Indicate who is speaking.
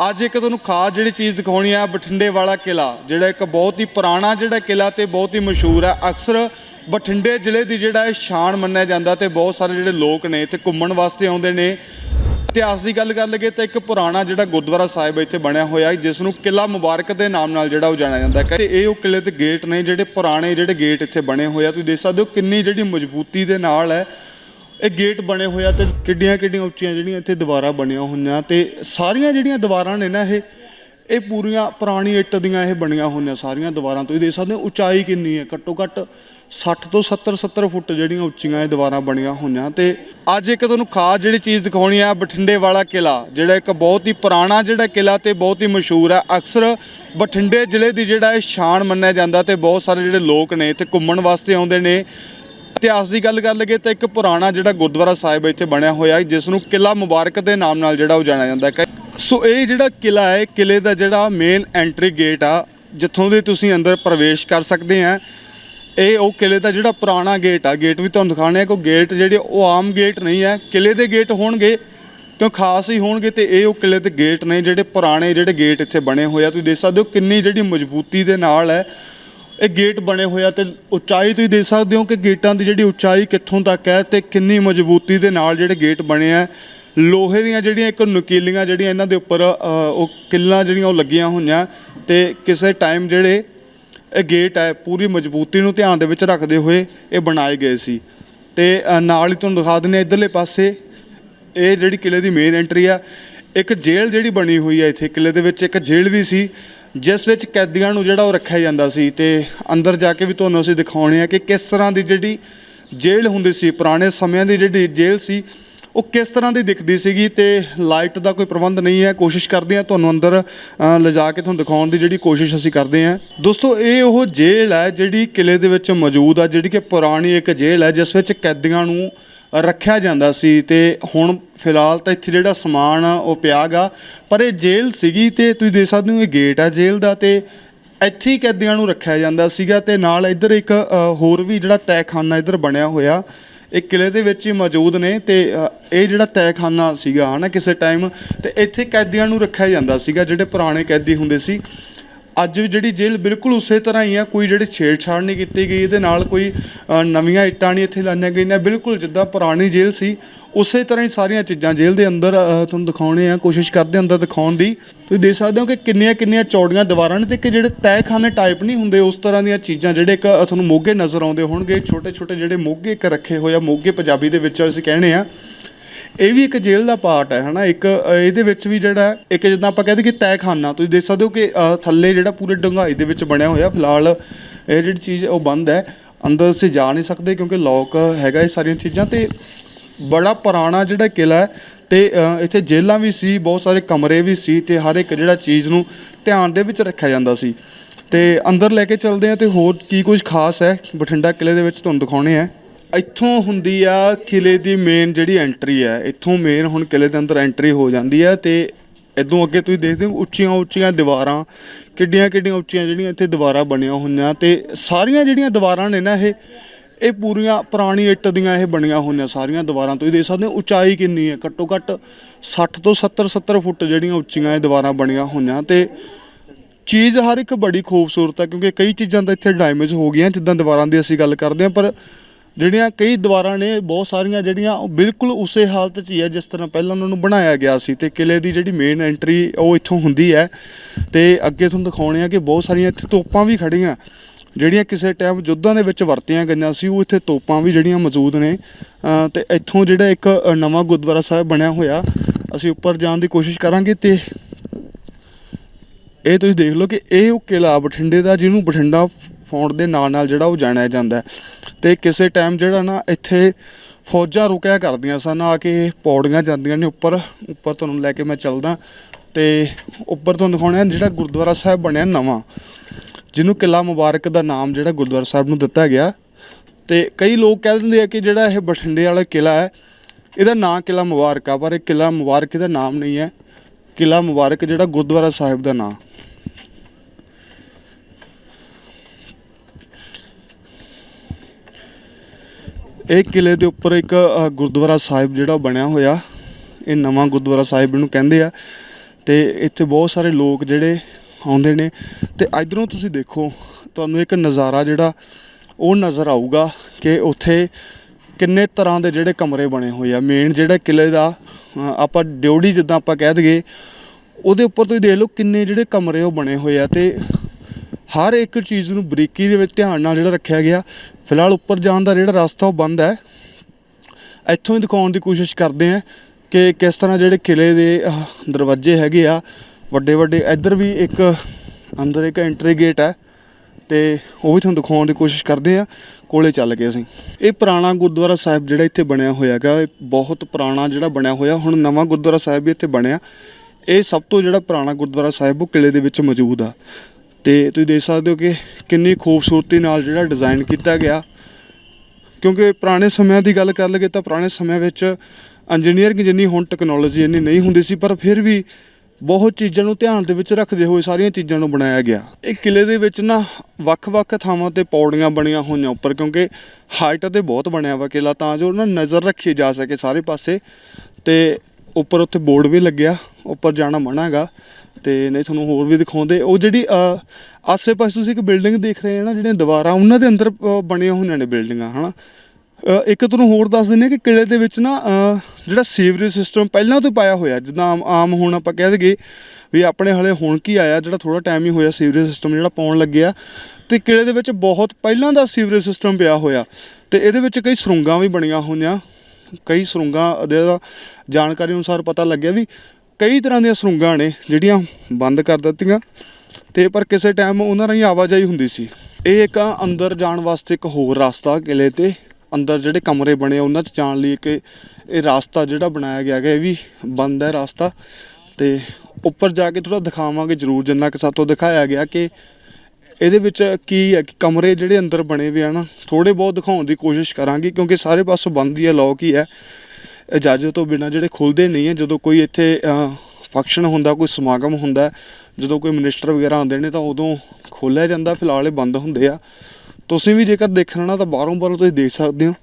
Speaker 1: ਅੱਜ ਇੱਕ ਤੁਹਾਨੂੰ ਖਾਸ ਜਿਹੜੀ ਚੀਜ਼ ਦਿਖਾਉਣੀ ਆ ਬਠਿੰਡੇ ਵਾਲਾ ਕਿਲਾ ਜਿਹੜਾ ਇੱਕ ਬਹੁਤ ਹੀ ਪੁਰਾਣਾ ਜਿਹੜਾ ਕਿਲਾ ਤੇ ਬਹੁਤ ਹੀ ਮਸ਼ਹੂਰ ਹੈ ਅਕਸਰ ਬਠਿੰਡੇ ਜ਼ਿਲ੍ਹੇ ਦੀ ਜਿਹੜਾ ਇਹ ਸ਼ਾਨ ਮੰਨਿਆ ਜਾਂਦਾ ਤੇ ਬਹੁਤ ਸਾਰੇ ਜਿਹੜੇ ਲੋਕ ਨੇ ਇੱਥੇ ਘੁੰਮਣ ਵਾਸਤੇ ਆਉਂਦੇ ਨੇ। ਇਤਿਹਾਸ ਦੀ ਗੱਲ ਕਰ ਲਈਏ ਤਾਂ ਇੱਕ ਪੁਰਾਣਾ ਜਿਹੜਾ ਗੁਰਦੁਆਰਾ ਸਾਹਿਬ ਇੱਥੇ ਬਣਿਆ ਹੋਇਆ ਹੈ, ਜਿਸ ਨੂੰ ਕਿਲਾ ਮੁਬਾਰਕ ਦੇ ਨਾਮ ਨਾਲ ਜਿਹੜਾ ਉਹ ਜਾਣਿਆ ਜਾਂਦਾ ਹੈ। ਤੇ ਇਹ ਉਹ ਕਿਲੇ ਦੇ ਗੇਟ ਨੇ ਜਿਹੜੇ ਪੁਰਾਣੇ ਜਿਹੜੇ ਗੇਟ ਇੱਥੇ ਬਣੇ ਹੋਏ ਆ। ਤੁਸੀਂ ਦੇਖ ਸਕਦੇ ਹੋ ਕਿੰਨੀ ਜਿਹੜੀ ਮਜ਼ਬੂਤੀ ਦੇ ਨਾਲ ਹੈ ਇਹ ਗੇਟ ਬਣੇ ਹੋਏ ਆ ਤੇ ਕਿੱਡੀਆਂ ਕਿੱਡੀਆਂ ਉੱਚੀਆਂ ਜਿਹੜੀਆਂ ਇੱਥੇ ਦੀਵਾਰਾਂ ਬਣੀਆਂ ਹੋਈਆਂ ਤੇ ਸਾਰੀਆਂ ਜਿਹੜੀਆਂ ਦੀਵਾਰਾਂ ਨੇ ਨਾ ਇਹ ਇਹ ਪੂਰੀਆਂ ਪੁਰਾਣੀ ਇੱਟ ਦੀਆਂ ਇਹ ਬਣੀਆਂ ਹੋਈਆਂ ਸਾਰੀਆਂ ਦੀਵਾਰਾਂ ਤੁਸੀਂ ਦੇਖ ਸਕਦੇ ਹੋ ਉਚਾਈ ਕਿੰਨੀ ਹੈ? ਘੱਟੋ ਘੱਟ 60 ਤੋਂ 70 70 ਫੁੱਟ ਜਿਹੜੀਆਂ ਉੱਚੀਆਂ ਇਹ ਦੀਵਾਰਾਂ ਬਣੀਆਂ ਹੋਈਆਂ ਤੇ ਅੱਜ ਇੱਕ ਤੁਹਾਨੂੰ ਖਾਸ ਜਿਹੜੀ ਚੀਜ਼ ਦਿਖਾਉਣੀ ਆ, ਬਠਿੰਡੇ ਵਾਲਾ ਕਿਲਾ ਜਿਹੜਾ ਇੱਕ ਬਹੁਤ ਹੀ ਪੁਰਾਣਾ ਜਿਹੜਾ ਕਿਲਾ ਤੇ ਬਹੁਤ ਹੀ ਮਸ਼ਹੂਰ ਹੈ ਅਕਸਰ ਬਠਿੰਡੇ ਜ਼ਿਲ੍ਹੇ ਦੀ ਜਿਹੜਾ ਇਹ ਸ਼ਾਨ ਮੰਨਿਆ ਜਾਂਦਾ ਤੇ ਬਹੁਤ ਸਾਰੇ ਜਿਹੜੇ ਲੋਕ ਨੇ ਇੱਥੇ ਘੁੰਮਣ ਵਾਸਤੇ ਆਉਂਦੇ ਨੇ। ਇਤਿਹਾਸ ਦੀ ਗੱਲ ਕਰ ਲਈਏ ਤਾਂ ਇੱਕ ਪੁਰਾਣਾ ਜਿਹੜਾ ਗੁਰਦੁਆਰਾ ਸਾਹਿਬ ਇੱਥੇ ਬਣਿਆ ਹੋਇਆ ਹੈ, ਜਿਸ ਨੂੰ ਕਿਲਾ ਮੁਬਾਰਕ ਦੇ ਨਾਮ ਨਾਲ ਜਿਹੜਾ ਉਹ ਜਾਣਿਆ ਜਾਂਦਾ ਹੈ। ਸੋ ਇਹ ਜਿਹੜਾ ਕਿਲਾ ਹੈ ਕਿਲੇ ਦਾ ਜਿਹੜਾ ਮੇਨ ਐਂਟਰੀ ਗੇਟ ਆ, ਜਿੱਥੋਂ ਦੇ ਤੁਸੀਂ ਅੰਦਰ ਪ੍ਰਵੇਸ਼ ਕਰ ਸਕਦੇ ਆ। ਇਹ ਉਹ ਕਿਲੇ ਦਾ ਜਿਹੜਾ ਪੁਰਾਣਾ ਗੇਟ ਆ ਗੇਟ ਵੀ ਤੁਹਾਨੂੰ ਦਿਖਾਣੇ ਆ, ਕਿ ਗੇਟ ਜਿਹੜੇ ਉਹ ਆਮ ਗੇਟ ਨਹੀਂ ਹੈ। ਕਿਲੇ ਦੇ ਗੇਟ ਹੋਣਗੇ, ਕਿਉਂ ਖਾਸ ਹੀ ਹੋਣਗੇ ਤੇ ਇਹ ਉਹ ਕਿਲੇ ਦੇ ਗੇਟ ਨੇ, ਜਿਹੜੇ ਪੁਰਾਣੇ ਜਿਹੜੇ ਗੇਟ ਇੱਥੇ ਬਣੇ ਹੋਏ ਆ। ਤੁਸੀਂ ਦੇਖ ਸਕਦੇ ਹੋ ਕਿੰਨੀ ਜਿਹੜੀ ਮਜ਼ਬੂਤੀ ਦੇ ਨਾਲ ਹੈ ਇਹ ਗੇਟ ਬਣੇ ਹੋਏ ਆ ਤੇ ਉਚਾਈ ਤੁਸੀਂ ਦੇਖ ਸਕਦੇ ਹੋ ਕਿ ਗੇਟਾਂ ਦੀ ਜਿਹੜੀ ਉਚਾਈ ਕਿੱਥੋਂ ਤੱਕ ਹੈ ਤੇ ਕਿੰਨੀ ਮਜ਼ਬੂਤੀ ਦੇ ਨਾਲ ਜਿਹੜੇ ਗੇਟ ਬਣੇ ਆ। ਲੋਹੇ ਦੀਆਂ ਜਿਹੜੀਆਂ ਇੱਕ ਨੁਕੀਲੀਆਂ ਜਿਹੜੀਆਂ ਇਹਨਾਂ ਦੇ ਉੱਪਰ ਉਹ ਕਿੱਲਾਂ ਜਿਹੜੀਆਂ ਉਹ ਲੱਗੀਆਂ ਹੋਈਆਂ ਤੇ ਕਿਸੇ ਟਾਈਮ ਜਿਹੜੇ ਇਹ ਗੇਟ ਹੈ, ਪੂਰੀ ਮਜ਼ਬੂਤੀ ਨੂੰ ਧਿਆਨ ਦੇ ਵਿੱਚ ਰੱਖਦੇ ਹੋਏ ਇਹ ਬਣਾਏ ਗਏ ਸੀ। ਤੇ ਨਾਲ ਹੀ ਤੁਹਾਨੂੰ ਦਿਖਾ ਦਿੰਦੇ ਹਾਂ ਇਧਰਲੇ ਪਾਸੇ, ਇਹ ਜਿਹੜੀ ਕਿਲੇ ਦੀ ਮੇਨ ਐਂਟਰੀ ਆ, ਇੱਕ ਜੇਲ੍ਹ ਜਿਹੜੀ ਬਣੀ ਹੋਈ ਹੈ ਇੱਥੇ, ਕਿਲੇ ਦੇ ਵਿੱਚ ਇੱਕ ਜੇਲ੍ਹ ਵੀ ਸੀ। ਜਿਸ ਵਿੱਚ ਕੈਦੀਆਂ ਨੂੰ ਜਿਹੜਾ ਉਹ ਰੱਖਿਆ ਜਾਂਦਾ ਸੀ ਤੇ ਅੰਦਰ ਜਾ ਕੇ ਵੀ ਤੁਹਾਨੂੰ ਅਸੀਂ ਦਿਖਾਉਣੇ ਆ ਕਿ ਕਿਸ ਤਰ੍ਹਾਂ ਦੀ ਜਿਹੜੀ ਜੇਲ੍ਹ ਹੁੰਦੀ ਸੀ, ਪੁਰਾਣੇ ਸਮਿਆਂ ਦੀ ਜਿਹੜੀ ਜੇਲ੍ਹ ਸੀ, ਉਹ ਕਿਸ ਤਰ੍ਹਾਂ ਦੀ ਦਿਖਦੀ ਸੀਗੀ ਤੇ ਲਾਈਟ ਦਾ ਕੋਈ ਪ੍ਰਬੰਧ ਨਹੀਂ ਹੈ। ਕੋਸ਼ਿਸ਼ ਕਰਦੇ ਆ ਤੁਹਾਨੂੰ ਅੰਦਰ ਲਿਜਾ ਕੇ ਤੁਹਾਨੂੰ ਦਿਖਾਉਣ ਦੀ ਜਿਹੜੀ ਕੋਸ਼ਿਸ਼ ਅਸੀਂ ਕਰਦੇ ਆ। ਦੋਸਤੋ, ਇਹ ਉਹ ਜੇਲ੍ਹ ਹੈ ਜਿਹੜੀ ਕਿਲੇ ਦੇ ਵਿੱਚ ਮੌਜੂਦ ਆ, ਜਿਹੜੀ ਕਿ ਪੁਰਾਣੀ ਇੱਕ ਜੇਲ੍ਹ ਹੈ, ਜਿਸ ਵਿੱਚ ਕੈਦੀਆਂ ਨੂੰ ਰੱਖਿਆ ਜਾਂਦਾ ਸੀ ਤੇ ਹੁਣ ਫਿਲਹਾਲ ਤਾਂ ਇੱਥੇ ਜਿਹੜਾ ਸਮਾਨ ਆ, ਉਹ ਪਿਆਗਾ ਪਰ ਇਹ ਜੇਲ੍ਹ ਸੀਗੀ ਤੇ ਤੁਸੀਂ ਦੇਖ ਸਕਦੇ ਹੋ ਇਹ ਗੇਟ ਆ ਜੇਲ੍ਹ ਦਾ ਤੇ ਇੱਥੇ ਹੀ ਕੈਦੀਆਂ ਨੂੰ ਰੱਖਿਆ ਜਾਂਦਾ ਸੀਗਾ ਤੇ ਨਾਲ ਇੱਧਰ ਇੱਕ ਹੋਰ ਵੀ ਜਿਹੜਾ ਤੈਖਾਨਾ ਇੱਧਰ ਬਣਿਆ ਹੋਇਆ, ਇਹ ਕਿਲੇ ਦੇ ਵਿੱਚ ਹੀ ਮੌਜੂਦ ਨੇ ਤੇ ਇਹ ਜਿਹੜਾ ਤੈਖਾਨਾ ਸੀਗਾ ਹਨਾ, ਕਿਸੇ ਟਾਈਮ ਤੇ ਇੱਥੇ ਕੈਦੀਆਂ ਨੂੰ ਰੱਖਿਆ ਜਾਂਦਾ ਸੀਗਾ, ਜਿਹੜੇ ਪੁਰਾਣੇ ਕੈਦੀ ਹੁੰਦੇ ਸੀ। ਅੱਜ ਵੀ ਜਿਹੜੀ ਜੇਲ੍ਹ ਬਿਲਕੁਲ ਉਸੇ ਤਰ੍ਹਾਂ ਹੀ ਆ, ਕੋਈ ਜਿਹੜੀ ਛੇੜਛਾੜ ਨਹੀਂ ਕੀਤੀ ਗਈ, ਇਹਦੇ ਨਾਲ ਕੋਈ ਨਵੀਆਂ ਇੱਟਾਂ ਨਹੀਂ ਇੱਥੇ ਲਾਈਆਂ ਗਈਆਂ। ਬਿਲਕੁਲ ਜਿੱਦਾਂ ਪੁਰਾਣੀ ਜੇਲ੍ਹ ਸੀ, ਉਸੇ ਤਰ੍ਹਾਂ ਹੀ ਸਾਰੀਆਂ ਚੀਜ਼ਾਂ ਜੇਲ੍ਹ ਦੇ ਅੰਦਰ ਤੁਹਾਨੂੰ ਦਿਖਾਉਣੇ ਆ, ਕੋਸ਼ਿਸ਼ ਕਰਦੇ ਅੰਦਰ ਦਿਖਾਉਣ ਦੀ। ਤੁਸੀਂ ਦੇਖ ਸਕਦੇ ਹੋ ਕਿ ਕਿੰਨੀਆਂ ਕਿੰਨੀਆਂ ਚੌੜੀਆਂ ਦੀਵਾਰਾਂ ਨੇ ਤੇ ਕਿ ਜਿਹੜੇ ਤੈਖਾਨੇ ਟਾਈਪ ਨਹੀਂ ਹੁੰਦੇ, ਉਸ ਤਰ੍ਹਾਂ ਦੀਆਂ ਚੀਜ਼ਾਂ ਜਿਹੜੇ ਇੱਕ ਤੁਹਾਨੂੰ ਮੋਗੇ ਨਜ਼ਰ ਆਉਂਦੇ ਹੋਣਗੇ ਛੋਟੇ ਛੋਟੇ ਜਿਹੜੇ ਮੋਗੇ ਇੱਕ ਰੱਖੇ ਹੋਏ ਆ, ਮੋਗੇ ਪੰਜਾਬੀ ਦੇ ਵਿੱਚ ਅਸੀਂ ਕਹਿੰਦੇ ਆ। ਇਹ ਵੀ ਇੱਕ ਜੇਲ੍ਹ ਦਾ ਪਾਰਟ ਹੈ, ਹਨਾ? ਇੱਕ ਇਹਦੇ ਵਿੱਚ ਵੀ ਜਿਹੜਾ, ਇੱਕ ਜਿੱਦਾਂ ਆਪਾਂ ਕਹਿੰਦੇ ਕਿ ਤੈਖਾਨਾ ਤੁਸੀਂ ਦੇਖ ਸਕਦੇ ਹੋ ਕਿ ਥੱਲੇ ਜਿਹੜਾ ਪੂਰੇ ਡੰਗਾਈ ਦੇ ਵਿੱਚ ਬਣਿਆ ਹੋਇਆ, ਫਿਲਹਾਲ ਇਹ ਜਿਹੜੀ ਚੀਜ਼ ਉਹ ਬੰਦ ਹੈ। ਅੰਦਰ ਅਸੀਂ ਜਾ ਨਹੀਂ ਸਕਦੇ ਕਿਉਂਕਿ ਲੋਕ ਹੈਗਾ ਇਹ ਸਾਰੀਆਂ ਚੀਜ਼ਾਂ ਤੇ ਬੜਾ ਪੁਰਾਣਾ ਜਿਹੜਾ ਕਿਲਾ ਹੈ ਤੇ ਇੱਥੇ ਜੇਲ੍ਹਾਂ ਵੀ ਸੀ, ਬਹੁਤ ਸਾਰੇ ਕਮਰੇ ਵੀ ਸੀ ਤੇ ਹਰ ਇੱਕ ਜਿਹੜਾ ਚੀਜ਼ ਨੂੰ ਧਿਆਨ ਦੇ ਵਿੱਚ ਰੱਖਿਆ ਜਾਂਦਾ ਸੀ। ਤੇ ਅੰਦਰ ਲੈ ਕੇ ਚੱਲਦੇ ਆ ਤੇ ਹੋਰ ਕੀ ਕੁਝ ਖਾਸ ਹੈ? ਬਠਿੰਡਾ ਕਿਲੇ ਦੇ ਵਿੱਚ ਤੁਹਾਨੂੰ ਦਿਖਾਉਣੇ ਆ। ਇੱਥੋਂ ਹੁੰਦੀ ਆ ਕਿਲੇ ਦੀ ਮੇਨ ਜਿਹੜੀ ਐਂਟਰੀ ਹੈ ਇੱਥੋਂ ਮੇਨ ਹੁਣ ਕਿਲੇ ਦੇ ਅੰਦਰ ਐਂਟਰੀ ਹੋ ਜਾਂਦੀ ਹੈ ਤੇ ਇਦੋਂ ਅੱਗੇ ਤੁਸੀਂ ਦੇਖਦੇ ਹੋ ਉੱਚੀਆਂ ਉੱਚੀਆਂ ਦੀਵਾਰਾਂ, ਕਿੱਡੀਆਂ ਕਿੱਡੀਆਂ ਉੱਚੀਆਂ ਜਿਹੜੀਆਂ ਇੱਥੇ ਦੀਵਾਰਾਂ ਬਣੀਆਂ ਹੋਈਆਂ ਤੇ ਸਾਰੀਆਂ ਜਿਹੜੀਆਂ ਦੀਵਾਰਾਂ ਨੇ ਨਾ ਇਹ ਇਹ ਪੂਰੀਆਂ ਪੁਰਾਣੀ ਇੱਟ ਦੀਆਂ ਇਹ ਬਣੀਆਂ ਹੋਈਆਂ ਸਾਰੀਆਂ ਦੀਵਾਰਾਂ, ਤੁਸੀਂ ਦੇਖ ਸਕਦੇ ਹੋ ਉਚਾਈ ਕਿੰਨੀ ਹੈ, ਘੱਟੋ ਘੱਟ 60 ਤੋਂ 70 70 ਫੁੱਟ ਜਿਹੜੀਆਂ ਉੱਚੀਆਂ ਇਹ ਦੀਵਾਰਾਂ ਬਣੀਆਂ ਹੋਈਆਂ ਤੇ ਚੀਜ਼ ਹਰ ਇੱਕ ਬੜੀ ਖੂਬਸੂਰਤ ਹੈ ਕਿਉਂਕਿ ਕਈ ਚੀਜ਼ਾਂ ਤਾਂ ਇੱਥੇ ਡੈਮੇਜ ਹੋ ਗਈਆਂ ਜਿੱਦਾਂ ਦੀਵਾਰਾਂ ਦੀ ਅਸੀਂ ਗੱਲ ਕਰਦੇ ਹਾਂ, ਪਰ ਜਿਹੜੀਆਂ ਕਈ ਦੀਵਾਰਾਂ ਨੇ ਬਹੁਤ ਸਾਰੀਆਂ ਜਿਹੜੀਆਂ ਉਹ ਬਿਲਕੁਲ ਉਸੇ ਹਾਲਤ 'ਚ ਹੀ ਹੈ ਜਿਸ ਤਰ੍ਹਾਂ ਪਹਿਲਾਂ ਉਹਨਾਂ ਨੂੰ ਬਣਾਇਆ ਗਿਆ ਸੀ ਤੇ ਕਿਲੇ ਦੀ ਜਿਹੜੀ ਮੇਨ ਐਂਟਰੀ ਉਹ ਇੱਥੋਂ ਹੁੰਦੀ ਹੈ। ਤੇ ਅੱਗੇ ਤੁਹਾਨੂੰ ਦਿਖਾਉਣੇ ਆ ਕਿ ਬਹੁਤ ਸਾਰੀਆਂ ਇੱਥੇ ਤੋਪਾਂ ਵੀ ਖੜੀਆਂ ਜਿਹੜੀਆਂ ਕਿਸੇ ਟਾਈਮ ਯੁੱਧਾਂ ਦੇ ਵਿੱਚ ਵਰਤੀਆਂ ਗਈਆਂ ਸੀ ਉਹ ਇੱਥੇ ਤੋਪਾਂ ਵੀ ਜਿਹੜੀਆਂ ਮੌਜੂਦ ਨੇ। ਅ, ਤੇ ਇੱਥੋਂ ਜਿਹੜਾ ਇੱਕ ਨਵਾਂ ਗੁਰਦੁਆਰਾ ਸਾਹਿਬ ਬਣਿਆ ਹੋਇਆ ਅਸੀਂ ਉੱਪਰ ਜਾਣ ਦੀ ਕੋਸ਼ਿਸ਼ ਕਰਾਂਗੇ ਤੇ ਇਹ ਤੁਸੀਂ ਦੇਖ ਲਓ ਕਿ ਇਹ ਉਹ ਕਿਲਾ ਬਠਿੰਡੇ ਦਾ ਜਿਹਨੂੰ ਬਠਿੰਡਾ ਫੌਂਡ ਦੇ ਨਾਂ ਨਾਲ ਜਿਹੜਾ ਉਹ ਜਾਣਿਆ ਜਾਂਦਾ ਹੈ। ਤੇ ਕਿਸੇ ਟਾਈਮ ਜਿਹੜਾ ਨਾ ਇੱਥੇ ਫੌਜਾਂ ਰੁਕਿਆ ਕਰਦੀਆਂ ਸਨ, ਆ ਕੇ ਪੌੜੀਆਂ ਜਾਂਦੀਆਂ ਨੇ ਉੱਪਰ ਉੱਪਰ ਤੁਹਾਨੂੰ ਲੈ ਕੇ ਮੈਂ ਚੱਲਦਾ। ਤੇ ਉੱਪਰ ਤੁਹਾਨੂੰ ਦਿਖਾਉਣਾ ਜਿਹੜਾ ਗੁਰਦੁਆਰਾ ਸਾਹਿਬ ਬਣਿਆ ਨਵਾਂ, ਜਿਹਨੂੰ ਕਿਲਾ ਮੁਬਾਰਕ ਦਾ ਨਾਮ ਜਿਹੜਾ ਗੁਰਦੁਆਰਾ ਸਾਹਿਬ ਨੂੰ ਦਿੱਤਾ ਗਿਆ। ਤੇ ਕਈ ਲੋਕ ਕਹਿ ਦਿੰਦੇ ਆ ਕਿ ਜਿਹੜਾ ਇਹ ਬਠਿੰਡੇ ਵਾਲਾ ਕਿਲਾ ਹੈ, ਇਹਦਾ ਨਾਂ ਕਿਲਾ ਮੁਬਾਰਕ ਆ, ਪਰ ਇਹ ਕਿਲਾ ਮੁਬਾਰਕ ਇਹਦਾ ਨਾਮ ਨਹੀਂ ਹੈ। ਕਿਲਾ ਮੁਬਾਰਕ ਜਿਹੜਾ ਗੁਰਦੁਆਰਾ ਸਾਹਿਬ ਦਾ ਨਾਂ। ਇਹ ਕਿਲੇ ਦੇ ਉੱਪਰ ਇੱਕ ਅ, ਗੁਰਦੁਆਰਾ ਸਾਹਿਬ ਜਿਹੜਾ ਉਹ ਬਣਿਆ ਹੋਇਆ। ਇਹ ਨਵਾਂ ਗੁਰਦੁਆਰਾ ਸਾਹਿਬ ਇਹਨੂੰ ਕਹਿੰਦੇ ਆ। ਤੇ ਇੱਥੇ ਬਹੁਤ ਸਾਰੇ ਲੋਕ ਜਿਹੜੇ ਆਉਂਦੇ ਨੇ। ਤੇ ਇਧਰੋਂ ਤੁਸੀਂ ਦੇਖੋ ਤੁਹਾਨੂੰ ਇੱਕ ਨਜ਼ਾਰਾ ਜਿਹੜਾ ਉਹ ਨਜ਼ਰ ਆਊਗਾ ਕਿ ਉੱਥੇ ਕਿੰਨੇ ਤਰ੍ਹਾਂ ਦੇ ਜਿਹੜੇ ਕਮਰੇ ਬਣੇ ਹੋਏ ਆ। ਮੇਨ ਜਿਹੜਾ ਕਿਲੇ ਦਾ ਅ, ਆਪਾਂ ਡਿਉੜੀ ਜਿੱਦਾਂ ਆਪਾਂ ਕਹਿ ਦਈਏ ਉਹਦੇ ਉੱਪਰ ਤੁਸੀਂ ਦੇਖ ਲਓ ਕਿੰਨੇ ਜਿਹੜੇ ਕਮਰੇ ਉਹ ਬਣੇ ਹੋਏ ਆ। ਤੇ ਹਰ ਇੱਕ ਚੀਜ਼ ਨੂੰ ਬਰੀਕੀ ਦੇ ਵਿੱਚ ਧਿਆਨ ਨਾਲ ਜਿਹੜਾ ਰੱਖਿਆ ਗਿਆ, ਫਿਲਹਾਲ ਉੱਪਰ ਜਾਣ ਦਾ ਜਿਹੜਾ ਰਸਤਾ ਉਹ ਬੰਦ ਹੈ। ਇੱਥੋਂ ਹੀ ਦਿਖਾਉਣ ਦੀ ਕੋਸ਼ਿਸ਼ ਕਰਦੇ ਆ ਕਿ ਕਿਸ ਤਰ੍ਹਾਂ ਜਿਹੜੇ ਕਿਲੇ ਦੇ ਦਰਵਾਜ਼ੇ ਹੈਗੇ ਆ ਵੱਡੇ ਵੱਡੇ ਇੱਧਰ ਵੀ ਇੱਕ ਅੰਦਰ ਇੱਕ ਐਂਟਰੀ ਗੇਟ ਹੈ ਤੇ ਉਹ ਵੀ ਤੁਹਾਨੂੰ ਦਿਖਾਉਣ ਦੀ ਕੋਸ਼ਿਸ਼ ਕਰਦੇ ਆ ਕੋਲੇ ਚੱਲ ਕੇ ਅਸੀਂ। ਇਹ ਪੁਰਾਣਾ ਗੁਰਦੁਆਰਾ ਸਾਹਿਬ ਜਿਹੜਾ ਇੱਥੇ ਬਣਿਆ ਹੋਇਆ ਹੈਗਾ, ਇਹ ਬਹੁਤ ਪੁਰਾਣਾ ਜਿਹੜਾ ਬਣਿਆ ਹੋਇਆ, ਹੁਣ ਨਵਾਂ ਗੁਰਦੁਆਰਾ ਸਾਹਿਬ ਵੀ ਇੱਥੇ ਬਣਿਆ। ਇਹ ਸਭ ਤੋਂ ਜਿਹੜਾ ਪੁਰਾਣਾ ਗੁਰਦੁਆਰਾ ਸਾਹਿਬ ਉਹ ਕਿਲੇ ਦੇ ਵਿੱਚ ਮੌਜੂਦ ਆ। ਤੇ ਤੁਸੀਂ ਦੇਖ ਸਕਦੇ ਹੋ ਕਿ ਕਿੰਨੀ ਖੂਬਸੂਰਤੀ ਨਾਲ ਜਿਹੜਾ ਡਿਜ਼ਾਈਨ ਕੀਤਾ ਗਿਆ। ਕਿਉਂਕਿ ਪੁਰਾਣੇ ਸਮਿਆਂ ਦੀ ਗੱਲ ਕਰ ਲਈਏ ਤਾਂ ਪੁਰਾਣੇ ਸਮਿਆਂ ਵਿੱਚ ਇੰਜੀਨੀਅਰਿੰਗ ਜਿੰਨੀ ਹੁਣ ਟੈਕਨੋਲੋਜੀ ਇੰਨੀ ਨਹੀਂ ਹੁੰਦੀ ਸੀ, ਪਰ ਫਿਰ ਵੀ ਬਹੁਤ ਚੀਜ਼ਾਂ ਨੂੰ ਧਿਆਨ ਦੇ ਵਿੱਚ ਰੱਖਦੇ ਹੋਏ ਸਾਰੀਆਂ ਚੀਜ਼ਾਂ ਨੂੰ ਬਣਾਇਆ ਗਿਆ। ਇਹ ਕਿਲੇ ਦੇ ਵਿੱਚ ਨਾ ਵੱਖ-ਵੱਖ ਥਾਵਾਂ ਤੇ ਪੌੜੀਆਂ ਬਣੀਆਂ ਹੋਈਆਂ ਉੱਪਰ, ਕਿਉਂਕਿ ਹਾਈਟ ਤੇ ਬਹੁਤ ਬਣਿਆ ਵਾ ਕਿਲਾ, ਤਾਂ ਜੋ ਨਾ ਨਜ਼ਰ ਰੱਖੀ ਜਾ ਸਕੇ ਸਾਰੇ ਪਾਸੇ। ਤੇ ਉੱਪਰ ਉੱਥੇ ਬੋਰਡ ਵੀ ਲੱਗਿਆ, ਉੱਪਰ ਜਾਣਾ ਮਨਾ ਹੈਗਾ ਤੇ ਨਹੀਂ ਤੁਹਾਨੂੰ ਹੋਰ ਵੀ ਦਿਖਾਉਂਦੇ। ਉਹ ਜਿਹੜੀ ਆਸੇ-ਪਾਸੇ ਤੁਸੀਂ ਇੱਕ ਬਿਲਡਿੰਗ ਦੇਖ ਰਹੇ ਹੋ ਨਾ ਜਿਹੜੀਆਂ ਦੀਵਾਰਾਂ ਉਹਨਾਂ ਦੇ ਅੰਦਰ ਬਣੀਆਂ ਹੋਈਆਂ ਨੇ ਬਿਲਡਿੰਗਾਂ ਹਨਾ? ਅ, ਇੱਕ ਤੁਹਾਨੂੰ ਹੋਰ ਦੱਸ ਦਿੰਦੇ ਹਾਂ ਕਿ ਕਿਲੇ ਦੇ ਵਿੱਚ ਨਾ ਜਿਹੜਾ ਸੀਵਰੇਜ ਸਿਸਟਮ ਪਹਿਲਾਂ ਤੋਂ ਹੀ ਪਾਇਆ ਹੋਇਆ ਜਿੱਦਾਂ ਆਮ ਆਮ ਹੁਣ ਆਪਾਂ ਕਹਿ ਦਈਏ ਵੀ ਆਪਣੇ ਹਲੇ ਹੁਣ ਕੀ ਆਇਆ ਜਿਹੜਾ ਥੋੜਾ ਟਾਈਮ ਹੀ ਹੋਇਆ ਸੀਵਰੇਜ ਸਿਸਟਮ ਜਿਹੜਾ ਪਾਉਣ ਲੱਗਿਆ। ਤੇ ਕਿਲੇ ਦੇ ਵਿੱਚ ਬਹੁਤ ਪਹਿਲਾਂ ਦਾ ਸੀਵਰੇਜ ਸਿਸਟਮ ਪਿਆ ਹੋਇਆ। ਤੇ ਇਹਦੇ ਵਿੱਚ ਕਈ ਸੁਰੰਗਾਂ ਵੀ ਬਣੀਆਂ ਹੋਈਆਂ। ਕਈ ਸੁਰੰਗਾਂ ਦੇ ਜਾਣਕਾਰੀ ਅਨੁਸਾਰ ਪਤਾ ਲੱਗਿਆ ਵੀ ਕਈ ਤਰ੍ਹਾਂ ਦੀਆਂ ਸੁਰੰਗਾਂ ਨੇ ਜਿਹੜੀਆਂ ਬੰਦ ਕਰ ਦਿੱਤੀਆਂ ਤੇ ਪਰ ਕਿਸੇ ਟਾਈਮ ਉਹਨਾਂ ਰਾਹੀਂ ਆਵਾਜਾਈ ਹੁੰਦੀ ਸੀ। ਇਹ ਇੱਕ ਅੰਦਰ ਜਾਣ ਵਾਸਤੇ ਇੱਕ ਹੋਰ ਰਸਤਾ ਕਿਲੇ ਤੇ ਅੰਦਰ ਜਿਹੜੇ ਕਮਰੇ ਬਣੇ ਉਹਨਾਂ 'ਚ ਜਾਣ ਲਈ ਇੱਕ ਇਹ ਰਸਤਾ ਜਿਹੜਾ ਬਣਾਇਆ ਗਿਆ ਹੈਗਾ, ਇਹ ਵੀ ਬੰਦ ਹੈ ਰਸਤਾ। ਤੇ ਉੱਪਰ ਜਾ ਕੇ ਥੋੜਾ ਦਿਖਾਵਾਂਗੇ ਜ਼ਰੂਰ, ਜਿੰਨਾ ਕਿ ਸਾਤੋਂ ਦਿਖਾਇਆ ਗਿਆ ਕਿ ਇਹਦੇ ਵਿੱਚ ਕੀ ਹੈ ਕਿ ਕਮਰੇ ਜਿਹੜੇ ਅੰਦਰ ਬਣੇ ਹੋਏ ਆ ਨਾ ਥੋੜੇ ਬਹੁਤ ਦਿਖਾਉਣ ਦੀ ਕੋਸ਼ਿਸ਼ ਕਰਾਂਗੇ ਕਿਉਂਕਿ ਸਾਰੇ ਪਾਸੋਂ ਬੰਦ ਹੀ ਹੈ ਲੋਕ ਹੀ ਹੈ। ਇਜਾਜ਼ਤ ਤੋਂ ਬਿਨਾਂ ਜਿਹੜੇ ਖੁੱਲਦੇ ਨਹੀਂ ਹੈ, ਜਦੋਂ ਕੋਈ ਇੱਥੇ ਫੰਕਸ਼ਨ ਹੁੰਦਾ, ਕੋਈ ਸਮਾਗਮ ਹੁੰਦਾ, ਜਦੋਂ ਕੋਈ ਮਿਨਿਸਟਰ ਵਗੈਰਾ ਆਉਂਦੇ ਨੇ ਤਾਂ ਉਦੋਂ ਖੋਲ੍ਹਿਆ ਜਾਂਦਾ, ਫਿਲਹਾਲ ਇਹ ਬੰਦ ਹੁੰਦੇ ਆ। ਤੁਸੀਂ ਵੀ ਜੇਕਰ ਦੇਖਣਾ ਨਾ ਤਾਂ ਬਾਹਰੋਂ ਬਾਹਰੋਂ ਤੁਸੀਂ ਦੇਖ ਸਕਦੇ ਹੋ।